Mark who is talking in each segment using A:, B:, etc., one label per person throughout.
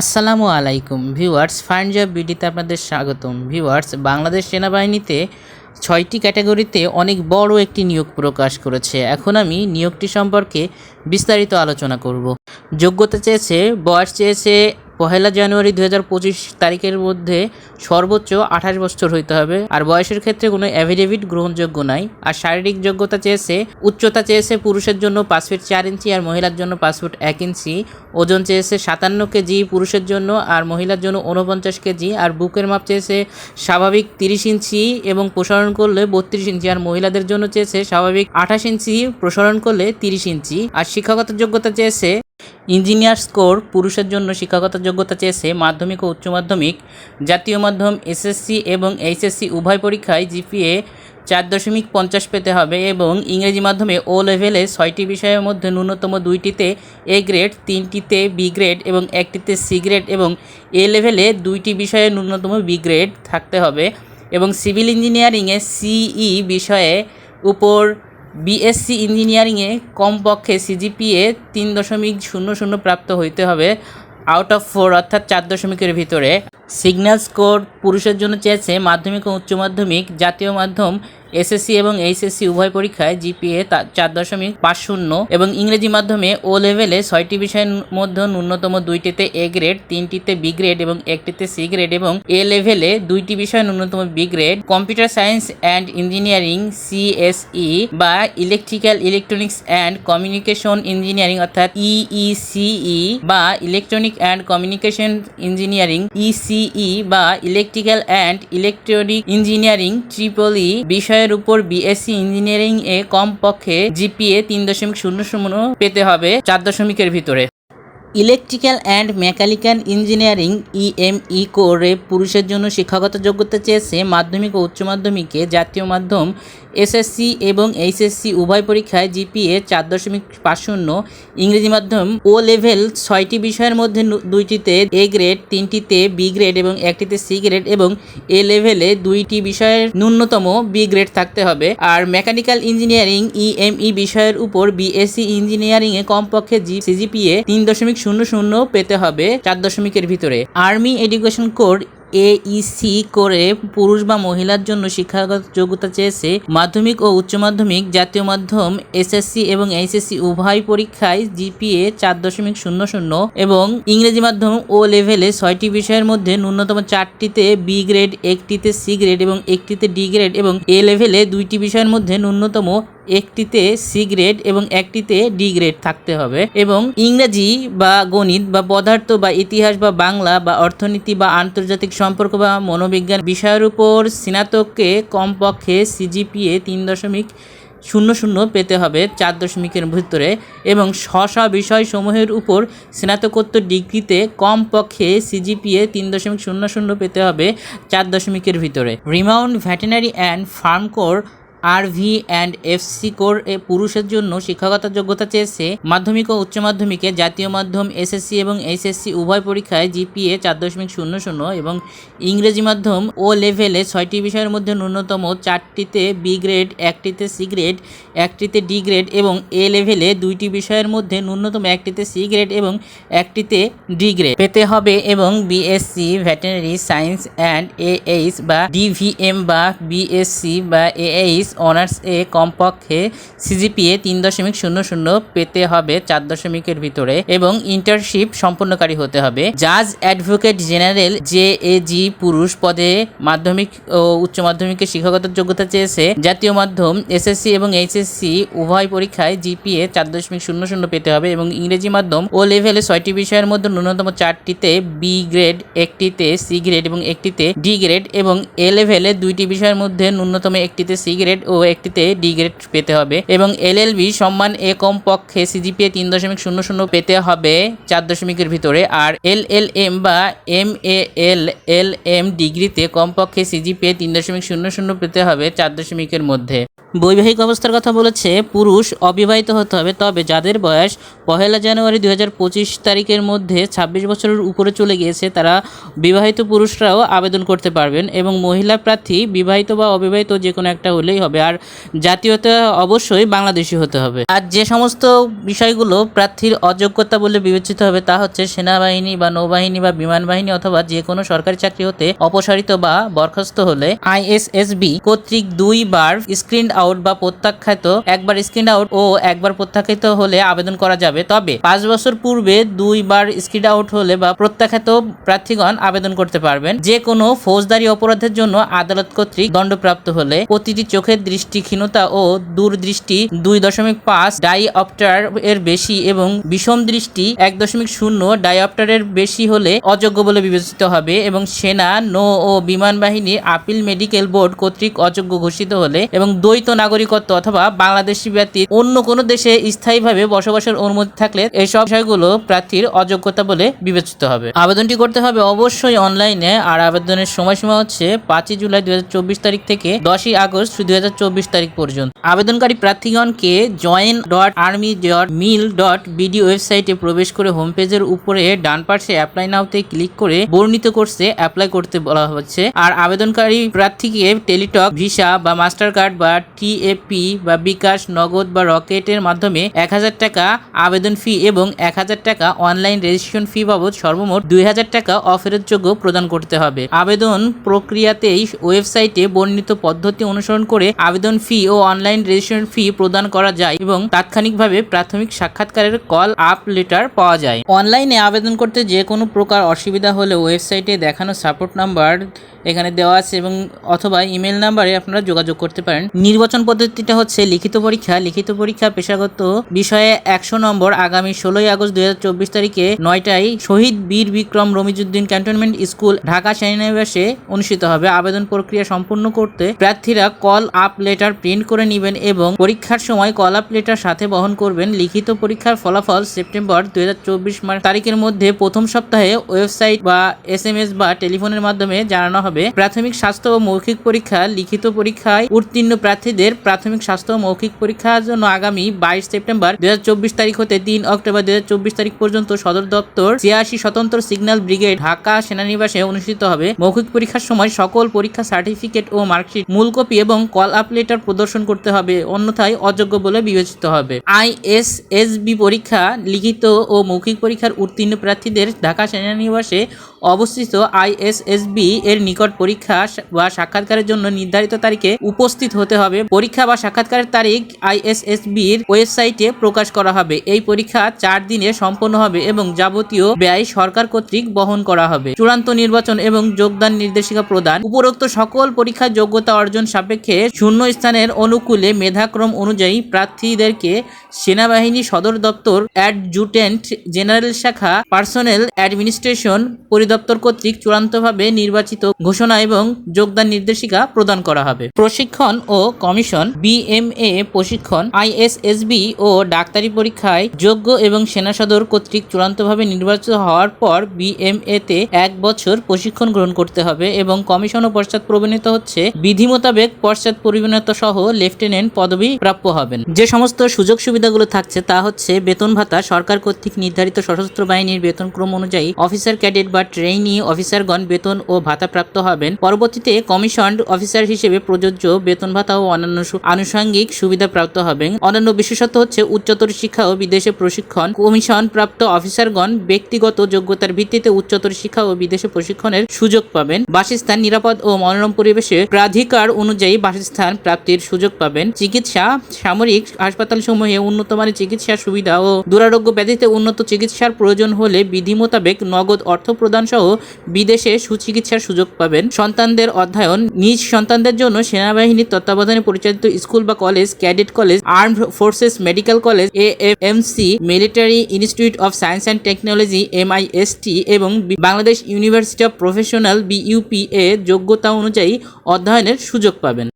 A: আসসালামু আলাইকুম viewers fine job বিডিতে আপনাদের স্বাগতম। ভিউয়ার্স, বাংলাদেশ সেনাবাহিনীতে ছয়টি ক্যাটাগরিতে অনেক বড় একটি নিয়োগ প্রকাশ করেছে। এখন আমি নিয়োগটি সম্পর্কে বিস্তারিত আলোচনা করব। যোগ্যতা চেয়েছে, বয়স চেয়েছে পহেলা জানুয়ারি দু হাজার পঁচিশ তারিখের মধ্যে সর্বোচ্চ আঠাশ বছর হইতে হবে। আর বয়সের ক্ষেত্রে কোনো অ্যাফিডেভিট গ্রহণযোগ্য নাই। আর শারীরিক যোগ্যতা চেয়েছে, উচ্চতা চেয়েছে পুরুষের জন্য পাঁচ ফিট চার ইঞ্চি আর মহিলার জন্য পাঁচ ফুট এক ইঞ্চি। ওজন চেয়েছে সাতান্ন কেজি পুরুষের জন্য আর মহিলার জন্য উনপঞ্চাশ কেজি। আর বুকের মাপ চেয়েছে স্বাভাবিক তিরিশ ইঞ্চি এবং প্রসারণ করলে বত্রিশ ইঞ্চি। আর মহিলাদের জন্য চেয়েছে স্বাভাবিক আঠাশ ইঞ্চি, প্রসারণ করলে তিরিশ ইঞ্চি। আর শিক্ষাগত যোগ্যতা চেয়েছে ইঞ্জিনিয়ার স্কোর পুরুষের জন্য শিক্ষাগত যোগ্যতা চেয়েছে মাধ্যমিক ও উচ্চ মাধ্যমিক, জাতীয় মাধ্যম, এসএসসি এবং এইচএসসি, উভয় পরীক্ষায় জিপিএ চার দশমিক পঞ্চাশ পেতে হবে এবং ইংরেজি মাধ্যমে ও লেভেলে ছয়টি বিষয়ের মধ্যে ন্যূনতম দুইটিতে এ গ্রেড, তিনটিতে বি গ্রেড এবং একটিতে সি গ্রেড এবং এ লেভেলে দুইটি বিষয়ে ন্যূনতম বি গ্রেড থাকতে হবে এবং সিভিল ইঞ্জিনিয়ারিংয়ে সিই বিষয়ে উপর বিএসসি ইঞ্জিনিয়ারিংয়ে কমপক্ষে সিজিপিএ তিন দশমিক শূন্য শূন্য প্রাপ্ত হইতে হবে, আউট অফ ফোর অর্থাৎ চার দশমিকের ভিতরে। সিগন্যাল স্কোর পুরুষের জন্য চেয়েছে মাধ্যমিক ও উচ্চ মাধ্যমিক, জাতীয় মাধ্যম এসএসসি এবং এইচএসসি উভয় পরীক্ষায় জিপিএ চার দশমিক পাঁচ শূন্য এবং ইংরেজি মাধ্যমে ও লেভেলে ছয়টি বিষয়ের মধ্যে ন্যূনতম দুইটিতে এ গ্রেড, তিনটিতে বি গ্রেড এবং একটিতে সি গ্রেড এবং এ লেভেলে দুইটি বিষয় ন্যূনতম B grade, computer science and engineering, CSE বা electrical electronics and communication engineering অর্থাৎ ইইসিই বা electronic and communication engineering, ECE বা electrical and electronic engineering, triple E বিষয়ের উপর বিএসসি ইঞ্জিনিয়ারিং এ কমপক্ষে জিপিএ তিন দশমিক শূন্য শূন্য পেতে হবে চার দশমিকের ভিতরে। Electrical and mechanical engineering EME কোরে পুরুষের জন্য শিক্ষাগত যোগ্যতা চেয়েছে মাধ্যমিক ও উচ্চ মাধ্যমিকে জাতীয় মাধ্যম এসএসসি এবং এইচএসসি উভয় পরীক্ষায় জিপিএ চার দশমিক পাঁচ শূন্য, ইংরেজি মাধ্যম ও লেভেল ছয়টি বিষয়ের মধ্যে দুইটিতে এ গ্রেড, তিনটিতে বি গ্রেড এবং একটিতে সি গ্রেড এবং এ লেভেলে দুইটি বিষয়ের ন্যূনতম বি গ্রেড থাকতে হবে। আর মেকানিক্যাল ইঞ্জিনিয়ারিং ইএমই বিষয়ের উপর বিএসসি ইঞ্জিনিয়ারিংয়ে কমপক্ষে জি সিজিপিএ তিন দশমিক শূন্য শূন্য পেতে হবে চার দশমিকের ভিতরে। আর্মি এডুকেশন কোড এইসি করে পুরুষ বা মহিলার জন্য শিক্ষাগত যোগ্যতা চেয়েছে মাধ্যমিক ও উচ্চ মাধ্যমিক জাতীয় মাধ্যম এসএসসি এবং এইচএসসি উভয় পরীক্ষায় জিপিএ চার দশমিক শূন্য শূন্য এবং ইংরেজি মাধ্যম ও লেভেলে ছয়টি বিষয়ের মধ্যে ন্যূনতম চারটিতে বি গ্রেড একটিতে সি গ্রেড এবং একটিতে ডি গ্রেড এবং এ লেভেলে দুইটি বিষয়ের মধ্যে ন্যূনতম একটিতে সি গ্রেড এবং একটিতে ডি গ্রেড থাকতে হবে এবং ইংরেজি বা গণিত বা পদার্থ বা ইতিহাস বা বাংলা বা অর্থনীতি বা আন্তর্জাতিক সম্পর্ক বা মনোবিজ্ঞান বিষয়ের উপর স্নাতককে কমপক্ষে সিজিপিএ তিন দশমিক শূন্য শূন্য পেতে হবে চার দশমিকের ভিতরে এবং স্ব বিষয়সমূহের উপর স্নাতকোত্তর ডিগ্রিতে কমপক্ষে সিজিপিএ তিন দশমিক শূন্য শূন্য পেতে হবে চার দশমিকের ভিতরে। Remount veterinary and farm corps RV and FC corps এ পুরুষের জন্য শিক্ষাগত যোগ্যতা চেয়েছে মাধ্যমিক ও উচ্চ মাধ্যমিকে জাতীয় মাধ্যম এসএসসি এবং এইচএসসি উভয় পরীক্ষায় জিপিএ চার দশমিক শূন্য শূন্য এবং ইংরেজি মাধ্যম ও লেভেলে ছয়টি বিষয়ের মধ্যে ন্যূনতম চারটিতে বি গ্রেড একটিতে সি গ্রেড একটিতে ডি গ্রেড এবং এ লেভেলে দুইটি বিষয়ের মধ্যে ন্যূনতম একটিতে সি গ্রেড এবং একটিতে ডি গ্রেড পেতে হবে এবং BSc veterinary science and AH বা ডিভিএম বা বিএসসি বা এএইচ অনার্স এ কমপক্ষে সিজিপিএ তিন দশমিক শূন্য শূন্য পেতে হবে চার দশমিকের ভিতরে এবং ইন্টার্নশিপ সম্পন্নকারী হতে হবে। জাজ advocate general J A G পুরুষ পদে মাধ্যমিক ও উচ্চ মাধ্যমিকের শিক্ষাগত যোগ্যতা চেয়েছে। জাতীয় মাধ্যম এসএসসি এবং এইচএসসি উভয় পরীক্ষায় জিপিএ চার দশমিক শূন্য শূন্য পেতে হবে এবং ইংরেজি মাধ্যম ও লেভেলে ছয়টি বিষয়ের মধ্যে ন্যূনতম চারটিতে বি গ্রেড, একটিতে সি গ্রেড এবং একটিতে ডি গ্রেড এবং এ লেভেলে দুইটি বিষয়ের মধ্যে ন্যূনতম একটিতে সি গ্রেড ও একটিতে ডি গ্রেড পেতে হবে এবং এলএলবি সম্মান এ কম পক্ষে সিজিপিএ তিন দশমিক শূন্য শূন্য পেতে হবে চার দশমিকের ভিতরে আর এল এল এম বা M A L L M ডিগ্রিতে কমপক্ষে সিজিপিএ তিন দশমিক শূন্য শূন্য পেতে হবে চার দশমিকের মধ্যে। বৈবাহিক অবস্থার কথা বলেছে, পুরুষ অবিবাহিত হতে হবে, তবে যাদের বয়স পহেলা জানুয়ারি দু হাজার পঁচিশ তারিখের মধ্যে ছাব্বিশ বছরের উপরে চলে গিয়েছে, তারা বিবাহিত পুরুষরাও আবেদন করতে পারবেন এবং মহিলা প্রার্থী, বিবাহিত বা অবিবাহিত যে কোনো একটা হলেই হবে। আর জাতীয়তা অবশ্যই বাংলাদেশি হতে হবে। আর যে সমস্ত বিষয়গুলো প্রার্থীর অযোগ্যতা বলে বিবেচিত হবে, তা হচ্ছে সেনাবাহিনী বা নৌবাহিনী বা বিমান বাহিনী অথবা যে কোনো সরকারি চাকরি হতে অপসারিত বা বরখাস্ত হলে আইএসএসবি কর্তৃক দুইবার স্ক্রিন আউট বা প্রত্যাখ্যাত একবার স্ক্রিন আউট ও একবার প্রত্যাখ্যাত হলে আবেদন করা যাবে। তবে পাঁচ বছর পূর্বে দুইবার স্ক্রিন আউট হলে বা প্রত্যাখ্যাত প্রার্থীগণ আবেদন করতে পারবেন। যে কোনো ফৌজদারি অপরাধের জন্য আদালত কর্তৃক দণ্ডপ্রাপ্ত হলে প্রতিটি চোখের দৃষ্টিহীনতা ও দূরদৃষ্টি দুই দশমিক পাঁচ ডাইঅপ্টার এর বেশি এবং বিষম দৃষ্টি এক দশমিক শূন্য ডাইঅপ্টারের বেশি হলে অযোগ্য বলে বিবেচিত হবে এবং সেনা, নৌ ও বিমান বাহিনীর আপিল মেডিকেল বোর্ড কর্তৃক অযোগ্য ঘোষিত হলে এবং দ্বৈত নাগরিকত্ব অথবা বাংলাদেশি ব্যতীত অন্য কোনো দেশে স্থায়ীভাবে বসবাসের অনুমতি থাকলে এইসব বিষয়গুলো প্রার্থীর অযোগ্যতা বলে বিবেচিত হবে। আবেদনটি করতে হবে অবশ্যই অনলাইনে আর আবেদনের সময়সীমা হচ্ছে পাঁচই জুলাই দুই হাজার চব্বিশ তারিখ থেকে দশই আগস্ট দুই হাজার চব্বিশ তারিখ পর্যন্ত। আবেদনকারী প্রার্থীগণকে join dot army dot mil dot BD ওয়েবসাইটে প্রবেশ করে হোম পেজের উপরে ডান পাশে অ্যাপ্লাই নাওতে ক্লিক করে বর্ণিত কোর্সে অ্যাপ্লাই করতে বলা হচ্ছে। আর আবেদনকারী প্রার্থীকে টেলিটক ভিসা বা মাস্টার কার্ড বা টিএপি বা বিকাশ নগদ বা রকেটের মাধ্যমে এক হাজার টাকা আবেদন ফি এবং এক হাজার টাকা অনলাইন রেজিস্ট্রেশন ফি বাবদ সর্বমোট দুই হাজার টাকা অফেরতযোগ্য প্রদান করতে হবে। আবেদন প্রক্রিয়াতেই ওয়েবসাইটে বর্ণিত পদ্ধতি অনুসরণ করে আবেদন ফি ও অনলাইন রেজিস্ট্রেশন ফি প্রদান করা যায় এবং তাৎক্ষণিকভাবে প্রাথমিক সাক্ষাৎকারের কল আপ লেটার পাওয়া যায়। অনলাইনে আবেদন করতে যে কোনো প্রকার অসুবিধা হলে ওয়েবসাইটে দেখানো সাপোর্ট নাম্বার এখানে দেওয়া আছে এবং অথবা ইমেল নাম্বারে আপনারা যোগাযোগ করতে পারেন। নির্বাচন পদ্ধতিটা হচ্ছে লিখিত পরীক্ষা। লিখিত পরীক্ষা পেশাগত বিষয়ে একশো নম্বর আগামী ষোলোই আগস্ট দুই হাজার চব্বিশ তারিখে নয়টায় শহীদ বীর বিক্রম রমিজুদ্দিন ক্যান্টনমেন্ট স্কুল, ঢাকা সেনানিবাসে অনুষ্ঠিত হবে। আবেদন প্রক্রিয়া সম্পূর্ণ করতে প্রার্থীরা কল আপ লেটার প্রিন্ট করে নেবেন এবং পরীক্ষার সময় কল আপ লেটার সাথে বহন করবেন। লিখিত পরীক্ষার ফলাফল সেপ্টেম্বর দুই তারিখের মধ্যে প্রথম সপ্তাহে ওয়েবসাইট বা এস এম এস বা টেলিফোনের মাধ্যমে জানানো হবে। প্রাথমিক স্বাস্থ্য ও মৌখিক পরীক্ষা, লিখিত পরীক্ষায় উত্তীর্ণ প্রার্থীদের প্রাথমিক স্বাস্থ্য ও মৌখিক পরীক্ষার জন্য আগামী বাইশ সেপ্টেম্বর দুই তারিখ হতে তিন অক্টোবর দুই তারিখ পর্যন্ত সদর দপ্তর ছিয়াশি স্বতন্ত্র সিগন্যাল ব্রিগেড ঢাকা সেনানিবাসে অনুষ্ঠিত হবে। মৌখিক পরীক্ষার সময় সকল পরীক্ষা সার্টিফিকেট ও মার্কশিট মূল কপি এবং কল আপ লেটার প্রদর্শন করতে হবে। অন্যথায় অযোগ্য বলে বিবেচিত হবে। আইএসএসবি পরীক্ষা, লিখিত ও মৌখিক পরীক্ষার উত্তীর্ণ প্রার্থীদের ঢাকা সেনানিবাসে অবস্থিত আইএসএসবি এর নিকট পরীক্ষা বা সাক্ষাৎকারের জন্য নির্ধারিত তারিখে উপস্থিত হতে হবে। পরীক্ষা বা সাক্ষাৎকারের তারিখ আইএসএসবির ওয়েবসাইটে প্রকাশ করা হবে। এই পরীক্ষা চার দিনে সম্পন্ন হবে এবং যাবতীয় ব্যয় সরকার কর্তৃক বহন করা হবে। চূড়ান্ত নির্বাচন এবং যোগদান নির্দেশিকা প্রদান। উপরোক্ত সকল পরীক্ষার যোগ্যতা অর্জন সাপেক্ষে শূন্য স্থানের অনুকূলে মেধাক্রম অনুযায়ী প্রার্থীদেরকে সেনাবাহিনী সদর দপ্তর অ্যাডজুটেন্ট জেনারেল শাখা পার্সোনেল অ্যাডমিনিস্ট্রেশন পরিদপ্তর কর্তৃক চূড়ান্তভাবে নির্বাচিত ঘোষণা এবং যোগদান নির্দেশিকা প্রদান করা হবে। প্রশিক্ষণ ও কমিশন, বিএমএ প্রশিক্ষণ, আইএসএসবি ও ডাক্তারি পরীক্ষায় যোগ্য এবং সেনা সদর কর্তৃক চূড়ান্তভাবে নির্বাচিত হওয়ার পর বিএমএ তে এক বছর প্রশিক্ষণ গ্রহণ করতে হবে এবং কমিশন ও পশ্চাৎ প্রবণিত হচ্ছে, বিধি মোতাবেক পশ্চাৎ পরিণত সহ লেফটেন্যান্ট পদবি প্রাপ্য হবেন। যে সমস্ত সুযোগ সুবিধাগুলো থাকছে তা হচ্ছে, বেতন ভাতা সরকার কর্তৃক নির্ধারিত সশস্ত্র বাহিনীর বেতনক্রম অনুযায়ী অফিসার, ক্যাডেট বা ট্রেইনি অফিসারগণ বেতন ও ভাতা প্রাপ্ত হবেন। পরবর্তীতে কমিশন অফিসার হিসেবে প্রযোজ্য বেতন, ভাতা ও অন্যান্য আনুষঙ্গিক সুবিধা প্রাপ্ত হবেন। অন্যান্য বিশেষত হচ্ছে উচ্চতর শিক্ষা ও বিদেশে প্রশিক্ষণ। কমিশন প্রাপ্ত অফিসারগণ ব্যক্তিগত যোগ্যতার ভিত্তিতে উচ্চতর শিক্ষা ও বিদেশে প্রশিক্ষণের সুযোগ পাবেন। বাসস্থান নিরাপদ ও মনোরম পরিবেশে প্রাধিকার অনুযায়ী বাসস্থান প্রাপ্তির সুযোগ পাবেন। চিকিৎসা, সামরিক হাসপাতাল সমূহে উন্নত মানের চিকিৎসা সুবিধা ও দুরারোগ্য ব্যাধিতে উন্নত চিকিৎসার প্রয়োজন হলে বিধি মোতাবেক নগদ অর্থ প্রদান সহ বিদেশে সুচিকিৎসার সুযোগ পাবেন। সন্তানদের অধ্যয়ন, নিজ সন্তানদের জন্য সেনাবাহিনীর তত্ত্বাবধানে পরিচালিত স্কুল বা college, cadet college, armed forces medical college A F M C military institute of science and technology, MIST এবং Bangladesh university of professional BUP এ যোগ্যতা অনুযায়ী অধ্যয়নের সুযোগ পাবেন।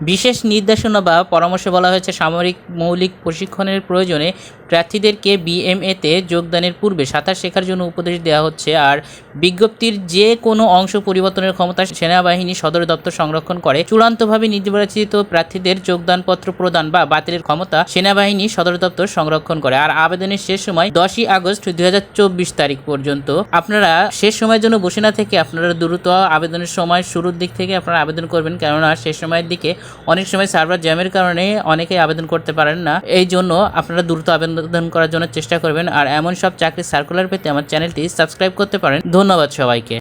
A: বিশেষ নির্দেশনা বা পরামর্শে বলা হয়েছে সামরিক মৌলিক প্রশিক্ষণের প্রয়োজনে প্রার্থীদেরকে বিএমএতে যোগদানের পূর্বে সাঁতার শেখার জন্য উপদেশ দেওয়া হচ্ছে আর বিজ্ঞপ্তির যে কোনো অংশ পরিবর্তনের ক্ষমতা সেনাবাহিনী সদর দপ্তর সংরক্ষণ করে। চূড়ান্তভাবে নির্বাচিত প্রার্থীদের যোগদানপত্র প্রদান বা বাতিলের ক্ষমতা সেনাবাহিনী সদর দপ্তর সংরক্ষণ করে। আর আবেদনের শেষ সময় দশই আগস্ট দু হাজার চব্বিশ তারিখ পর্যন্ত। আপনারা শেষ সময়ের জন্য বসে না থেকে আপনারা দ্রুত আবেদনের সময় শুরুর দিক থেকে আপনারা আবেদন করবেন। কেননা শেষ সময়ের দিকে অনেক সময় সার্ভার জ্যামের কারণে অনেকেই আবেদন করতে পারেন না। এই জন্য আপনারা দ্রুত আবেদন করার জন্য চেষ্টা করবেন। আর এমন সব চাকরি সার্কুলার পেতে আমার চ্যানেলটি সাবস্ক্রাইব করতে পারেন। ধন্যবাদ সবাইকে।